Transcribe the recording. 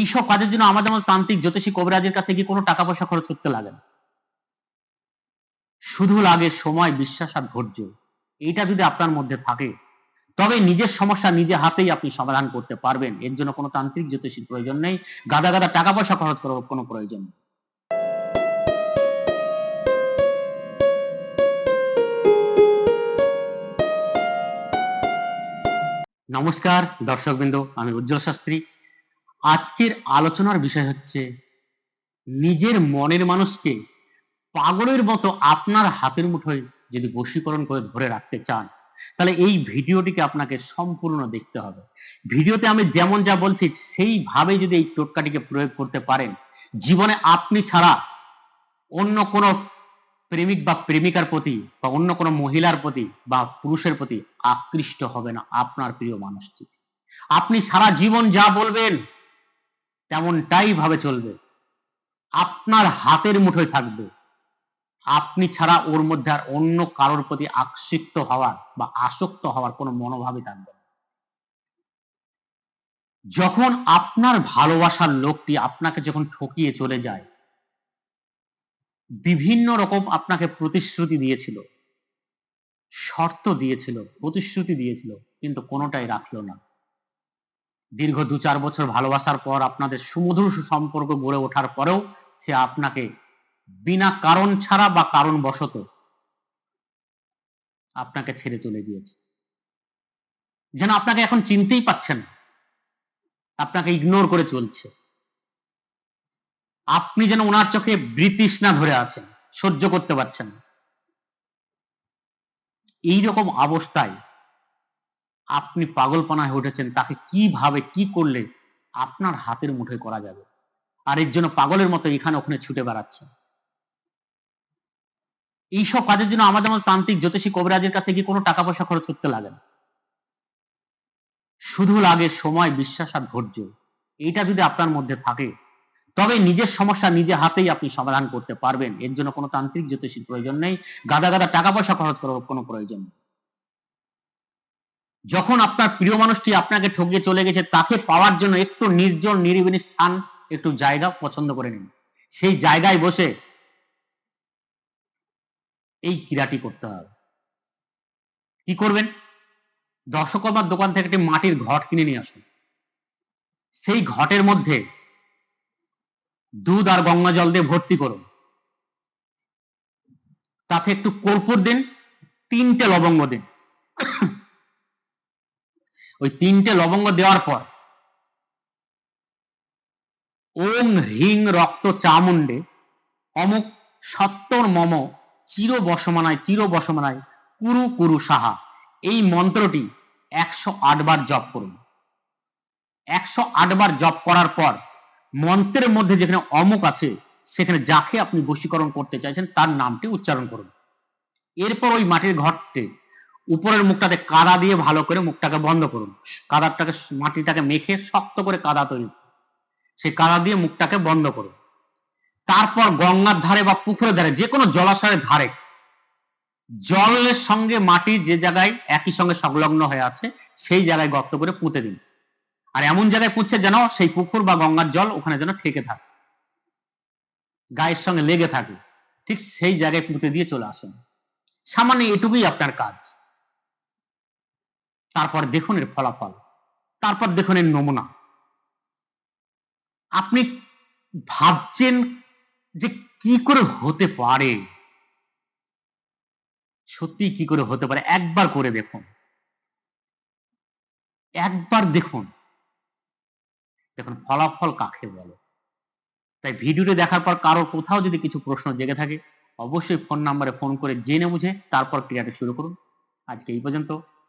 এইসব কাজের জন্য আমাদের মতো তান্ত্রিক জ্যোতিষী কবিরাজের কাছে গিয়ে কোনো টাকা পয়সা খরচ করতে লাগে না। শুধু লাগে সময়, বিশ্বাস আর ধৈর্য। এইটা যদি আপনার মধ্যে থাকে, তবে নিজের সমস্যা নিজে হাতেই আপনি সমাধান করতে পারবেন। এর জন্য কোনো তান্ত্রিক জ্যোতিষীর প্রয়োজন নেই। গাদা গাদা টাকা পয়সা খরচ করার কোনো প্রয়োজন নেই। নমস্কার, দর্শকবৃন্দ, আমি উজ্জ্বল শাস্ত্রী। আজকের আলোচনার বিষয় হচ্ছে, নিজের মনের মানুষকে পাগলের মতো আপনার হাতের মুঠোয় যদি বশীকরণ করে ধরে রাখতে চান, তাহলে এই ভিডিওটিকে আপনাকে সম্পূর্ণ দেখতে হবে। ভিডিওতে আমি যেমন যা বলছি সেইভাবে যদি এই টোটকাটিকে প্রয়োগ করতে পারেন, জীবনে আপনি ছাড়া অন্য কোনো প্রেমিক বা প্রেমিকার প্রতি বা অন্য কোনো মহিলার প্রতি বা পুরুষের প্রতি আকৃষ্ট হবে না আপনার প্রিয় মানুষটি। আপনি সারা জীবন যা বলবেন তেমনটাই ভাবে চলবে। আপনার হাতের মুঠোয় থাকবে। আপনি ছাড়া ওর মধ্যে আর অন্য কারোর প্রতি আকৃষ্ট হওয়ার বা আসক্ত হওয়ার কোনো মনোভাবই থাকবে যখন আপনার ভালোবাসার লোকটি আপনাকে যখন ঠকিয়ে চলে যায়, বিভিন্ন রকম আপনাকে প্রতিশ্রুতি দিয়েছিল, শর্ত দিয়েছিল, প্রতিশ্রুতি দিয়েছিল, কিন্তু কোনোটাই রাখল না। দীর্ঘ দু চার বছর ভালোবাসার পর আপনাদের সুমধুর সুসম্পর্ক গড়ে ওঠার পরেও সে আপনাকে বিনা কারণ ছাড়া বা কারণ বশত আপনাকে ছেড়ে চলে গিয়েছে যেন আপনাকে এখন চিনতেই পাচ্ছেন, আপনাকে ইগনোর করে চলছে আপনি যেন ওনার চোখে বৃতৃষ্ণা ধরে আছেন, সহ্য করতে পারছেন। এইরকম অবস্থায় আপনি পাগলপনা হয়ে উঠেছেন, তাকে কীভাবে, কি করলে আপনার হাতের মুঠোয় করা যাবে? আর এর জন্য পাগলের মতো এখানে ওখানে ছুটে বেড়াচ্ছেন এইসব কাজের জন্য আমাদের মতো তান্ত্রিক, জ্যোতিষী, কবিরাজের কাছে গিয়ে কোনো টাকা পয়সা খরচ করতে লাগে না। শুধু লাগে সময়, বিশ্বাস আর ধৈর্য। এইটা যদি আপনার মধ্যে থাকে, তবে নিজের সমস্যা নিজে হাতেই আপনি সমাধান করতে পারবেন। এর জন্য কোনো তান্ত্রিক, জ্যোতিষীর প্রয়োজন নেই। গাদা গাদা টাকা পয়সা খরচ করার কোনো প্রয়োজন নেই। যখন আপনার প্রিয় মানুষটি আপনাকে ঠকিয়ে চলে গেছে, তাকে পাওয়ার জন্য একটু নির্জন, নিরিবিলি স্থান, একটু জায়গা পছন্দ করে নিন। সেই জায়গায় বসে এই ক্রীড়াটি করতে হবে। কি করবেন? দশকর্মার দোকান থেকে একটি মাটির ঘট কিনে নিয়ে আসুন। সেই ঘটের মধ্যে দুধ আর গঙ্গা জল দিয়ে ভর্তি করুন। তাতে একটু কর্পূর দিন, তিনটে লবঙ্গ দিন। ওই তিনটে লবঙ্গ দেওয়ার পর ওং হ্রিং রক্ত চামুন্ডে অমুক সত্তর মম চির বসমানায় চির বসমানায় কুরু কুরু সাহা। এই মন্ত্রটি একশো আট বার জপ করুন। একশো আট বার জপ করার পর মন্ত্রের মধ্যে যেখানে অমুক আছে, সেখানে যাকে আপনি বশীকরণ করতে চাইছেন, তার নামটি উচ্চারণ করুন। এরপর ওই মাটির ঘরটি উপরের মুখটাতে কাদা দিয়ে ভালো করে মুখটাকে বন্ধ করুন। কাদাটাকে মাটিটাকে মেখে শক্ত করে কাদা তৈরি। সেই কাদা দিয়ে মুখটাকে বন্ধ করুন। তারপর গঙ্গার ধারে বা পুকুরের ধারে, যে কোনো জলাশয়ের ধারে, জলের সঙ্গে মাটি যে জায়গায় একই সঙ্গে সংলগ্ন হয়ে আছে, সেই জায়গায় গর্ত করে পুঁতে দিন। আর এমন জায়গায় পুঁতছে যেন সেই পুকুর বা গঙ্গার জল ওখানে যেন ঠেকে থাকে। গায়ের সঙ্গে লেগে থাকে। ঠিক সেই জায়গায় পুঁতে দিয়ে চলে আসুন। সামান্য এটুকুই আপনার কাজ। তারপর দেখুন এর ফলাফল। তারপর দেখুন এর নমুনা। আপনি ভাবছেন যে কি করে হতে পারে? সত্যি কি করে হতে পারে? একবার করে দেখুন। একবার দেখুন। দেখুন ফলাফল কাকে বলে। তাই ভিডিওটি দেখার পর কারোর কোথাও যদি কিছু প্রশ্ন জেগে থাকে, অবশ্যই ফোন নাম্বারে ফোন করে জেনে বুঝে তারপর ক্রিয়াটি শুরু করুন। আজকে এই পর্যন্ত।